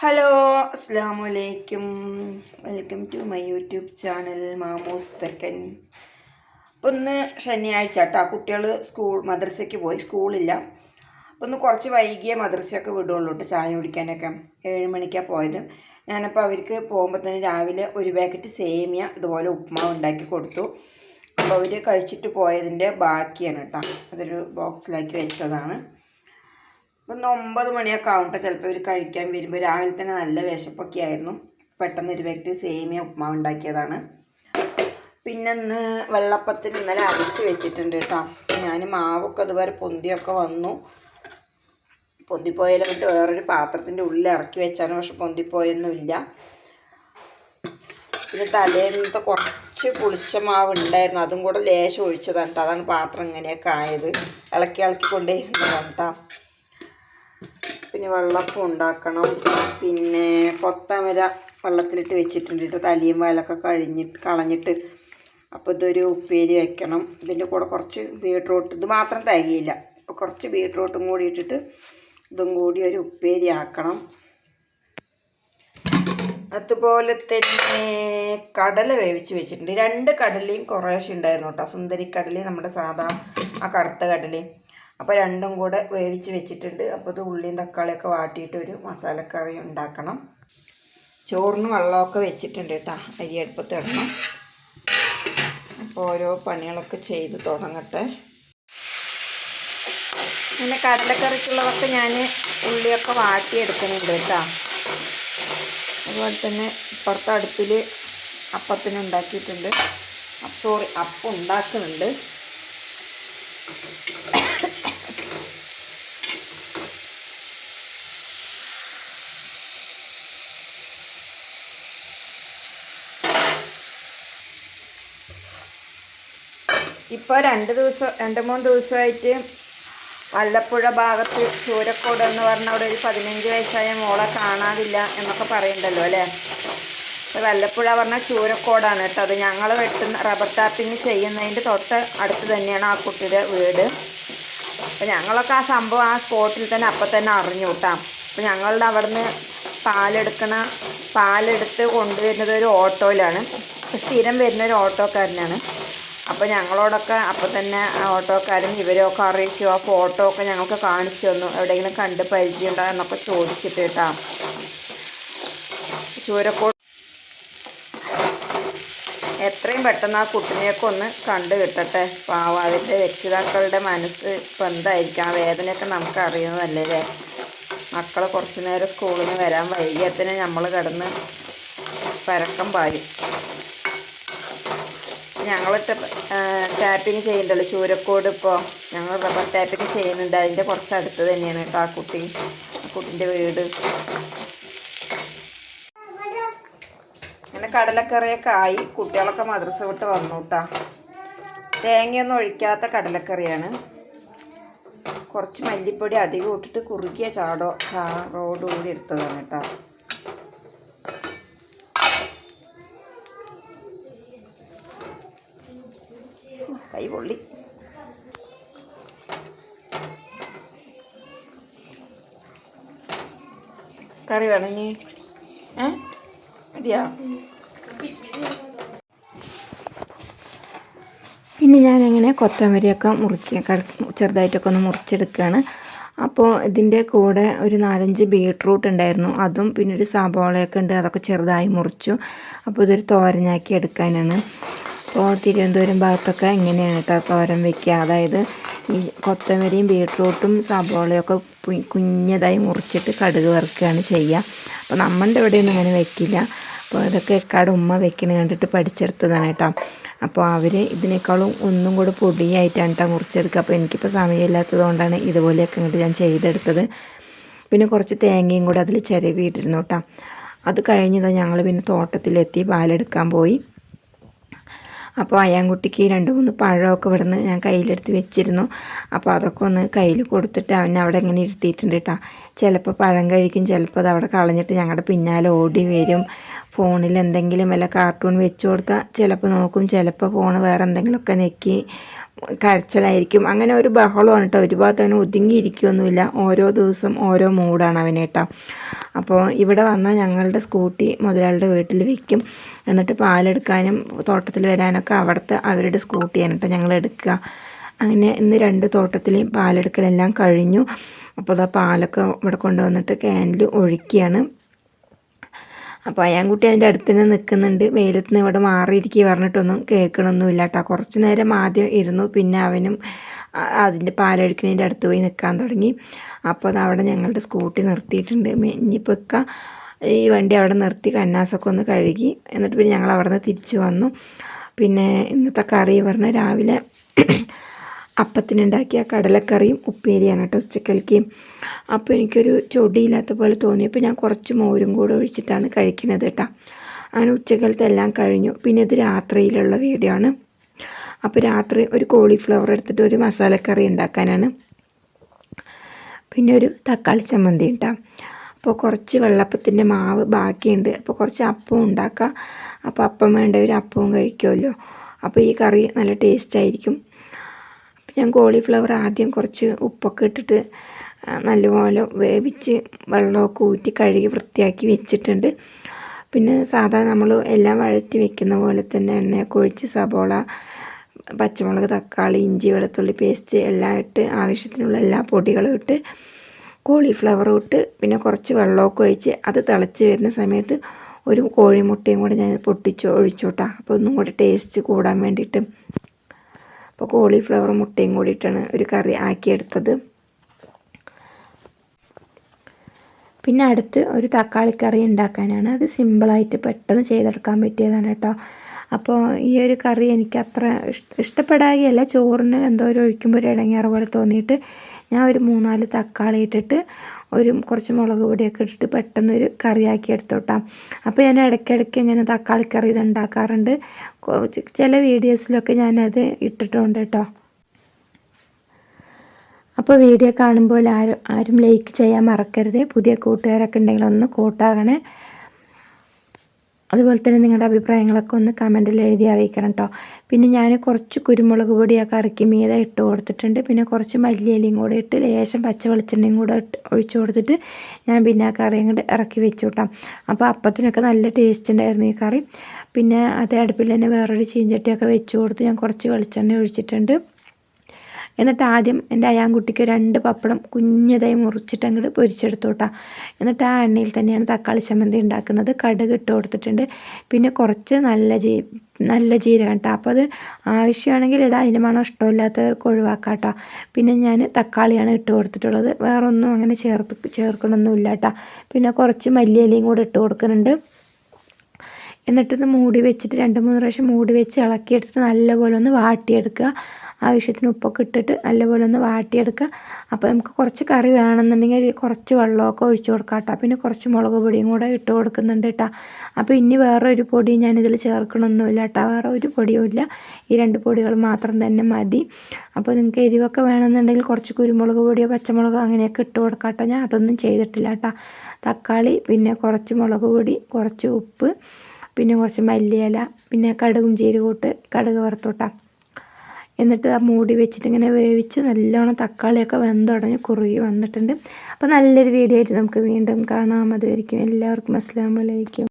Hello അസ്സാം വലൈക്കും welcome to my YouTube channel Mamoos Thekkan. അപ്പം ഇന്ന് ശനിയാഴ്ച കേട്ടോ കുട്ടികൾ സ്കൂൾ മദ്രസയ്ക്ക് പോയി സ്കൂളില്ല. അപ്പം ഒന്ന് കുറച്ച് വൈകിയേ മദ്രസയൊക്കെ വിടുള്ളൂ കേട്ടോ ചായ കുടിക്കാനൊക്കെ. ഏഴ് മണിക്കാണ് പോയത്. ഞാനപ്പോൾ അവർക്ക് പോകുമ്പോൾ തന്നെ രാവിലെ ഒരു പാക്കറ്റ് സേമിയ ഇതുപോലെ ഉപ്മാവ് ഉണ്ടാക്കി കൊടുത്തു. അപ്പോൾ അവർ കഴിച്ചിട്ട് പോയതിന്റെ ബാക്കിയാണ് കേട്ടോ അതൊരു ബോക്സിലാക്കി വെച്ചതാണ്. ഒന്ന് ഒമ്പത് മണിയൊക്കെ ആവും കേട്ടോ ചിലപ്പോൾ ഇവർ കഴിക്കാൻ വരുമ്പോൾ രാവിലെ തന്നെ നല്ല വിശപ്പൊക്കെ ആയിരുന്നു. പെട്ടെന്ന് ഒരു വ്യക്തി സേമിയ ഉപ്മാവ് ഉണ്ടാക്കിയതാണ്. പിന്നെ ഇന്ന് വെള്ളപ്പത്തിന് ഇന്നലെ അരച്ച് വെച്ചിട്ടുണ്ട് കേട്ടോ. ഞാൻ മാവൊക്കെ അതുവരെ പൊന്തിയൊക്കെ വന്നു. പൊന്തിപ്പോയാലും വിട്ട് വേറൊരു പാത്രത്തിന്റെ ഉള്ളിൽ ഇറക്കി വെച്ചാണ്. പക്ഷെ പൊന്തിപ്പോയൊന്നുമില്ല. പിന്നെ തലേന്നത്തെ കുറച്ച് പുളിച്ച മാവ് ഉണ്ടായിരുന്നു. അതും കൂടെ ലേശം ഒഴിച്ചതാണ് കേട്ടോ. അതാണ് പാത്രം ഇങ്ങനെയൊക്കെ ആയത്. ഇളക്കി ഇളക്കി കൊണ്ടേയിരുന്നതാണ് കേട്ടോ. പിന്നെ വെള്ളപ്പം ഉണ്ടാക്കണം. പിന്നെ കൊത്തമര വെള്ളത്തിലിട്ട് വെച്ചിട്ടുണ്ട് കേട്ടോ. തലിയും വയലൊക്കെ കഴിഞ്ഞ് കളഞ്ഞിട്ട്. അപ്പോൾ ഇതൊരു ഉപ്പേരി വെക്കണം. ഇതിന്റെ കൂടെ കുറച്ച് ബീട്രൂട്ട് ഇത് മാത്രം തികയില്ല അപ്പോൾ കുറച്ച് ബീട്രൂട്ടും കൂടി ഇട്ടിട്ട് ഇതും കൂടി ഒരു ഉപ്പേരി ആക്കണം. അതുപോലെ തന്നെ കടല വേവിച്ച് വെച്ചിട്ടുണ്ട്. രണ്ട് കടലയും കുറേശ്ശെ ഉണ്ടായിരുന്നു കേട്ടോ. സുന്ദരി കടലയും നമ്മുടെ സാധാ ആ കറുത്ത കടലയും. അപ്പോൾ രണ്ടും കൂടെ വേവിച്ച് വെച്ചിട്ടുണ്ട്. അപ്പോൾ ഇത് ഉള്ളിയും തക്കാളിയൊക്കെ വാട്ടിയിട്ട് ഒരു മസാലക്കറി ഉണ്ടാക്കണം. ചോറിന് വെള്ളമൊക്കെ വെച്ചിട്ടുണ്ട് കേട്ടോ. അരി അടുപ്പത്ത് ഇടണം. അപ്പോൾ ഓരോ പണികളൊക്കെ ചെയ്ത് തുടങ്ങട്ടെ. പിന്നെ കടലക്കറിക്കുള്ളതൊക്കെ ഞാൻ ഉള്ളിയൊക്കെ വാട്ടിയെടുക്കുന്നുണ്ട് കേട്ടോ. അതുപോലെ തന്നെ ഇപ്പുറത്തെ അടുപ്പിൽ അപ്പത്തിന് ഉണ്ടാക്കിയിട്ടുണ്ട്. സോറി അപ്പം ഉണ്ടാക്കുന്നുണ്ട്. ഇപ്പോൾ രണ്ട് ദിവസം രണ്ട് മൂന്ന് ദിവസമായിട്ട് വല്ലപ്പുഴ ഭാഗത്ത് ചൂരക്കോട് എന്ന് പറഞ്ഞ അവിടെ ഒരു പതിനഞ്ച് വയസ്സായ മോളെ കാണാതില്ല എന്നൊക്കെ പറയണ്ടല്ലോ അല്ലേ? വല്ലപ്പുഴ പറഞ്ഞാൽ ചൂരക്കോടാണ് കേട്ടോ. അത് ഞങ്ങൾ വെട്ടുന്ന റബ്ബർ ടാപ്പിംഗ് ചെയ്യുന്നതിന്റെ തൊട്ട് അടുത്ത് തന്നെയാണ് ആ കുട്ടിയുടെ വീട്. അപ്പോൾ ഞങ്ങളൊക്കെ ആ സംഭവം ആ സ്പോട്ടിൽ തന്നെ അപ്പം തന്നെ അറിഞ്ഞു കൂട്ടാം. അപ്പോൾ ഞങ്ങളുടെ അവിടുന്ന് പാലെടുക്കണ പാലെടുത്ത് കൊണ്ടുവരുന്നത് ഒരു ഓട്ടോയിലാണ്. സ്ഥിരം വരുന്ന ഒരു ഓട്ടോക്കാരനാണ്. അപ്പോൾ ഞങ്ങളോടൊക്കെ അപ്പോൾ തന്നെ ഓട്ടോക്കാരൻ ഇവരൊക്കെ അറിയിച്ചു ആ ഫോട്ടോ ഒക്കെ ഞങ്ങൾക്ക് കാണിച്ചു തന്നു. എവിടെയെങ്കിലും കണ്ട് പരിചയമുണ്ടോ എന്നൊക്കെ ചോദിച്ചിട്ട് കേട്ടോ. ചൂരക്കോട് എത്രയും പെട്ടെന്ന് ആ കുട്ടിനെയൊക്കെ ഒന്ന് കണ്ടു കിട്ടട്ടെ. പാവം രക്ഷിതാക്കളുടെ മനസ്സ് ഇപ്പം എന്തായിരിക്കും? ആ വേദനയൊക്കെ നമുക്ക് അറിയുന്നതല്ലേ മക്കൾ കുറച്ച് നേരം സ്കൂളിൽ നിന്ന് വരാൻ വൈകിയത്തിന് നമ്മൾ കിടന്ന് പരക്കം പായും. ഞങ്ങൾ ടാപ്പിങ് ചെയ്യുന്നുണ്ടല്ലോ ശൂരക്കോട് ഇപ്പോൾ ഞങ്ങൾ റബ്ബർ ടാപ്പിങ് ചെയ്യുന്നുണ്ട്. അതിന്റെ കുറച്ച് അടുത്ത് തന്നെയാണ് കേട്ടോ ആ കുട്ടി കുട്ടിന്റെ വീട്. അങ്ങനെ കടലക്കറിയൊക്കെ ആയി. കുട്ടികളൊക്കെ മദ്രസ വിട്ട് വന്നു കേട്ടോ. തേങ്ങയൊന്നും ഒഴിക്കാത്ത കടലക്കറിയാണ്. കുറച്ച് മല്ലിപ്പൊടി അധികം ഇട്ടിട്ട് കുറുകിയ ചാടോ ചാറോടുകൂടി എടുത്തതാണ് കേട്ടോ. കൈ പൊള്ളി കറി വേണമെങ്കിൽ ഏ? മതിയാ? പിന്നെ ഞാനങ്ങനെ കൊത്തമരിയൊക്കെ മുറിക്കുക ചെറുതായിട്ടൊക്കെ ഒന്ന് മുറിച്ചെടുക്കുകയാണ്. അപ്പോൾ ഇതിന്റെ കൂടെ ഒരു നാലഞ്ച് ബീട്രൂട്ട് ഉണ്ടായിരുന്നു. അതും പിന്നെ ഒരു സബോളയൊക്കെ ഉണ്ട് അതൊക്കെ ചെറുതായി മുറിച്ചു. അപ്പോൾ ഇതൊരു തോരനാക്കി എടുക്കാനാണ്. തിരുവനന്തപുരം ഭാഗത്തൊക്കെ ഇങ്ങനെയാണ് കേട്ടോ തോരൻ വയ്ക്കുക അതായത് ഈ കൊത്തമരിയും ബീട്രൂട്ടും സബോളയൊക്കെ കുഞ്ഞതായി മുറിച്ചിട്ട് കടുക് വറുക്കുകയാണ് ചെയ്യുക അപ്പോൾ നമ്മളുടെ ഇവിടെയൊന്നും അങ്ങനെ വെക്കില്ല. അപ്പോൾ ഇതൊക്കെ എക്കാട് ഉമ്മ വെക്കണ കണ്ടിട്ട് പഠിച്ചെടുത്തതാണ് കേട്ടോ അപ്പോൾ അവർ ഇതിനേക്കാളും ഒന്നും കൂടെ പൊടിയായിട്ടാണ് കേട്ടോ മുറിച്ചെടുക്കുക അപ്പോൾ എനിക്കിപ്പോൾ സമയമില്ലാത്തത് കൊണ്ടാണ് ഇതുപോലെയൊക്കെ ഇങ്ങോട്ട് ഞാൻ ചെയ്തെടുത്തത്. പിന്നെ കുറച്ച് തേങ്ങയും കൂടെ അതിൽ ചിരവിയിട്ടിരുന്നു കേട്ടോ അത് കഴിഞ്ഞതാണ് ഞങ്ങൾ പിന്നെ തോട്ടത്തിലെത്തി പാലെടുക്കാൻ പോയി. അപ്പോൾ അയ്യാൻകുട്ടിക്ക് രണ്ട് മൂന്ന് പഴമൊക്കെ ഇവിടുന്ന് ഞാൻ കയ്യിലെടുത്ത് വെച്ചിരുന്നു. അപ്പോൾ അതൊക്കെ ഒന്ന് കയ്യിൽ കൊടുത്തിട്ട് അവൻ അവിടെ ഇങ്ങനെ ഇരുത്തിയിട്ടുണ്ട് കേട്ടോ ചിലപ്പോൾ പഴം കഴിക്കും ചിലപ്പോൾ അത് അവിടെ കളഞ്ഞിട്ട് ഞങ്ങളുടെ പിന്നാലെ ഓടി വരും. ഫോണിൽ എന്തെങ്കിലും വല്ല കാർട്ടൂൺ വെച്ച് കൊടുത്താൽ ചിലപ്പോൾ നോക്കും ചിലപ്പോൾ ഫോൺ വേറെ എന്തെങ്കിലുമൊക്കെ നെക്കി കരച്ചിലായിരിക്കും. അങ്ങനെ ഒരു ബഹളമാണ് കേട്ടോ. ഒരുപാട് തന്നെ ഒതുങ്ങിയിരിക്കുകയൊന്നുമില്ല ഓരോ ദിവസം ഓരോ മൂഡാണ് അവന് കേട്ടോ. അപ്പോൾ ഇവിടെ വന്നാൽ ഞങ്ങളുടെ സ്കൂട്ടി മുതലാളിയുടെ വീട്ടിൽ വെക്കും. എന്നിട്ട് പാലെടുക്കാനും തോട്ടത്തിൽ വരാനൊക്കെ അവിടുത്തെ അവരുടെ സ്കൂട്ടിയാണ് കേട്ടോ ഞങ്ങൾ എടുക്കുക. അങ്ങനെ ഇന്ന് രണ്ട് തോട്ടത്തിലെയും പാലെടുക്കലെല്ലാം കഴിഞ്ഞു. അപ്പോൾ അതാ പാലൊക്കെ ഇവിടെ കൊണ്ടുവന്നിട്ട് ക്യാനിൽ ഒഴിക്കുകയാണ്. അപ്പോൾ അയാൻകുട്ടി അതിന്റെ അടുത്ത് തന്നെ നിൽക്കുന്നുണ്ട് വെയിലത്ത് നിന്ന് ഇവിടെ മാറിയിരിക്കുക പറഞ്ഞിട്ടൊന്നും കേൾക്കണമൊന്നുമില്ല കേട്ടോ കുറച്ച് നേരം ആദ്യം ഇരുന്നു. പിന്നെ അവനും അതിന്റെ പാലൊഴിക്കുന്നതിന്റെ അടുത്ത് പോയി നിൽക്കാൻ തുടങ്ങി. അപ്പോൾ അത് അവിടെ ഞങ്ങളുടെ സ്കൂട്ടി നിർത്തിയിട്ടുണ്ട്. ഇനിയിപ്പോൾ ഈ വണ്ടി അവിടെ നിർത്തി കന്നാസൊക്കെ ഒന്ന് കഴുകി. എന്നിട്ട് പിന്നെ ഞങ്ങൾ അവിടെ നിന്ന് തിരിച്ചു വന്നു. പിന്നെ ഇന്നത്തെ കറി പറഞ്ഞാൽ രാവിലെ അപ്പത്തിനുണ്ടാക്കിയ കടലക്കറിയും ഉപ്പേരിയാണ് കേട്ടോ ഉച്ചക്കൽക്ക്. അപ്പോൾ എനിക്കൊരു ചൊടിയില്ലാത്ത പോലെ തോന്നിയപ്പോൾ ഞാൻ കുറച്ച് മോരും കൂടെ ഒഴിച്ചിട്ടാണ് കഴിക്കുന്നത് കേട്ടോ. അങ്ങനെ ഉച്ചക്കലത്തെ എല്ലാം കഴിഞ്ഞു. പിന്നെ ഇത് രാത്രിയിലുള്ള വീഡിയോ ആണ്. അപ്പോൾ രാത്രി ഒരു കോളിഫ്ലവർ എടുത്തിട്ട് ഒരു മസാലക്കറി ഉണ്ടാക്കാനാണ്. പിന്നെ ഒരു തക്കാളി ചമ്മന്തി ഉണ്ടാം അപ്പോൾ കുറച്ച് വെള്ളപ്പത്തിന്റെ മാവ് ബാക്കിയുണ്ട്. അപ്പോൾ കുറച്ച് അപ്പവും ഉണ്ടാക്കാം. അപ്പോൾ അപ്പം വേണ്ടവർ അപ്പവും കഴിക്കുമല്ലോ. അപ്പോൾ ഈ കറി നല്ല ടേസ്റ്റ് ആയിരിക്കും. ഞാൻ കോളിഫ്ലവർ ആദ്യം കുറച്ച് ഉപ്പൊക്കെ ഇട്ടിട്ട് നല്ലപോലെ വേവിച്ച് വെള്ളമൊക്കെ ഊറ്റി കഴുകി വൃത്തിയാക്കി വെച്ചിട്ടുണ്ട്. പിന്നെ സാധാ നമ്മൾ എല്ലാം വഴറ്റി വെക്കുന്ന പോലെ തന്നെ എണ്ണയൊക്കെ ഒഴിച്ച് സബോള പച്ചമുളക് തക്കാളി ഇഞ്ചി വെളുത്തുള്ളി പേസ്റ്റ് എല്ലാം ഇട്ട് ആവശ്യത്തിനുള്ള എല്ലാ പൊടികളും ഇട്ട് കോളിഫ്ലവറും ഇട്ട് പിന്നെ കുറച്ച് വെള്ളമൊക്കെ ഒഴിച്ച് അത് തിളച്ച് വരുന്ന സമയത്ത് ഒരു കോഴിമുട്ടയും കൂടെ ഞാൻ പൊട്ടിച്ച് ഒഴിച്ചോട്ടാ. അപ്പോൾ ഒന്നും കൂടി ടേസ്റ്റ് കൂടാൻ വേണ്ടിയിട്ട് അപ്പോൾ കോളിഫ്ലവർ മുട്ടയും കൂടിയിട്ടാണ് ഒരു കറി ആക്കിയെടുത്തത്. പിന്നെ അടുത്ത് ഒരു തക്കാളിക്കറി ഉണ്ടാക്കാനാണ്. അത് സിമ്പിളായിട്ട് പെട്ടെന്ന് ചെയ്തെടുക്കാൻ പറ്റിയതാണ് കേട്ടോ. അപ്പോൾ ഈ ഒരു കറി എനിക്ക് അത്ര ഇഷ്ടപ്പെടാതെയല്ല. ചോറിന് എന്തോ ഒരു ഒഴിക്കുമ്പോൾ ഒരു ഇടങ്ങേറ് പോലെ തോന്നിയിട്ട് ഞാൻ ഒരു മൂന്നാൽ തക്കാളി ഇട്ടിട്ട് ഒരു കുറച്ച് മുളക് പൊടിയൊക്കെ ഇട്ടിട്ട് പെട്ടെന്നൊരു കറിയാക്കി എടുത്തോട്ടാം. അപ്പോൾ ഞാൻ ഇടയ്ക്കിടയ്ക്ക് ഇങ്ങനെ തക്കാളി കറി ഇത് ഉണ്ടാക്കാറുണ്ട്. ചില വീഡിയോസിലൊക്കെ ഞാനത് ഇട്ടിട്ടുണ്ട് കേട്ടോ അപ്പോൾ വീഡിയോ കാണുമ്പോൾ ആരും ആരും ലൈക്ക് ചെയ്യാൻ മറക്കരുത്. പുതിയ കൂട്ടുകാരൊക്കെ ഉണ്ടെങ്കിൽ ഒന്ന് കൂട്ടാകണേ. അതുപോലെ തന്നെ നിങ്ങളുടെ അഭിപ്രായങ്ങളൊക്കെ ഒന്ന് കമന്റിൽ എഴുതി അറിയിക്കണം കേട്ടോ പിന്നെ ഞാൻ കുറച്ച് കുരുമുളക് പൊടിയൊക്കെ ഇറക്കി മീത ഇട്ട് കൊടുത്തിട്ടുണ്ട്. പിന്നെ കുറച്ച് മല്ലിയിലയും കൂടെ ഇട്ട് ലേശം പച്ച വെളിച്ചെണ്ണയും കൂടെ ഇട്ട് ഒഴിച്ചു കൊടുത്തിട്ട് ഞാൻ പിന്നെ ആ കറിയും കൂടെ ഇറക്കി വെച്ചു കിട്ടാം അപ്പോൾ അപ്പത്തിനൊക്കെ നല്ല ടേസ്റ്റ് ഉണ്ടായിരുന്നു ഈ കറി. പിന്നെ അതേ അടുപ്പിൽ തന്നെ വേറൊരു ചീഞ്ചട്ടിയൊക്കെ വെച്ച് കൊടുത്ത് ഞാൻ കുറച്ച് വെളിച്ചെണ്ണ ഒഴിച്ചിട്ടുണ്ട്. എന്നിട്ട് ആദ്യം എന്റെ അയാൻകുട്ടിക്ക് രണ്ട് പപ്പടം കുഞ്ഞതായി മുറിച്ചിട്ട് അങ്ങോട്ട് പൊരിച്ചെടുത്തോട്ടാ. എന്നിട്ട് ആ എണ്ണയിൽ തന്നെയാണ് തക്കാളി ചമ്മന്തി ഉണ്ടാക്കുന്നത്. കടുക് ഇട്ട് കൊടുത്തിട്ടുണ്ട്. പിന്നെ കുറച്ച് നല്ല ജീ നല്ല ജീരകം കേട്ടോ അപ്പോൾ അത് ആവശ്യമാണെങ്കിൽ ഇടാം. അതിന്റെ മണം ഇഷ്ടമില്ലാത്തവർക്ക് ഒഴിവാക്കാം കേട്ടോ പിന്നെ ഞാൻ തക്കാളിയാണ് ഇട്ട് കൊടുത്തിട്ടുള്ളത്. വേറൊന്നും അങ്ങനെ ചേർത്ത് ചേർക്കണമൊന്നുമില്ല കേട്ടോ പിന്നെ കുറച്ച് മല്ലിയിലയും കൂടെ ഇട്ട് കൊടുക്കുന്നുണ്ട്. എന്നിട്ടൊന്ന് മൂടി വെച്ചിട്ട് രണ്ട് മൂന്ന് പ്രാവശ്യം മൂടി വെച്ച് ഇളക്കിയെടുത്തിട്ട് നല്ലപോലെ ഒന്ന് വാട്ടിയെടുക്കുക. ആവശ്യത്തിന് ഉപ്പൊക്കെ ഇട്ടിട്ട് നല്ലപോലെ ഒന്ന് വാട്ടിയെടുക്കുക. അപ്പോൾ നമുക്ക് കുറച്ച് കറി വേണമെന്നുണ്ടെങ്കിൽ കുറച്ച് വെള്ളമൊക്കെ ഒഴിച്ച് കൊടുക്കാം കേട്ടോ. പിന്നെ കുറച്ച് മുളക് പൊടിയും കൂടെ ഇട്ട് കൊടുക്കുന്നുണ്ട് കേട്ടോ. അപ്പോൾ ഇനി വേറെ ഒരു പൊടി ഞാനിതിൽ ചേർക്കണമൊന്നുമില്ല കേട്ടോ. വേറെ ഒരു പൊടിയുമില്ല ഈ രണ്ട് പൊടികൾ മാത്രം തന്നെ മതി. അപ്പോൾ നിങ്ങൾക്ക് എരിവൊക്കെ വേണമെന്നുണ്ടെങ്കിൽ കുറച്ച് കുരുമുളക് പൊടിയോ പച്ചമുളകോ അങ്ങനെയൊക്കെ ഇട്ട് കൊടുക്കാം കേട്ടോ. ഞാൻ അതൊന്നും ചെയ്തിട്ടില്ല കേട്ടോ. തക്കാളി പിന്നെ കുറച്ച് മുളക് പൊടി കുറച്ച് ഉപ്പ് പിന്നെ കുറച്ച് മല്ലിയില പിന്നെ കടുകും ജീരകൂട്ട് കടുക് വറുത്തോട്ടാം എന്നിട്ട് ആ മൂടി വെച്ചിട്ട് ഇങ്ങനെ വേവിച്ച് നല്ലോണം തക്കാളിയൊക്കെ വെന്തുടഞ്ഞ് കുറുകി വന്നിട്ടുണ്ട്. അപ്പോൾ നല്ലൊരു വീഡിയോ ആയിട്ട് നമുക്ക് വീണ്ടും കാണാം. അതുവരിക്കും എല്ലാവർക്കും അസ്സാം വലൈക്കും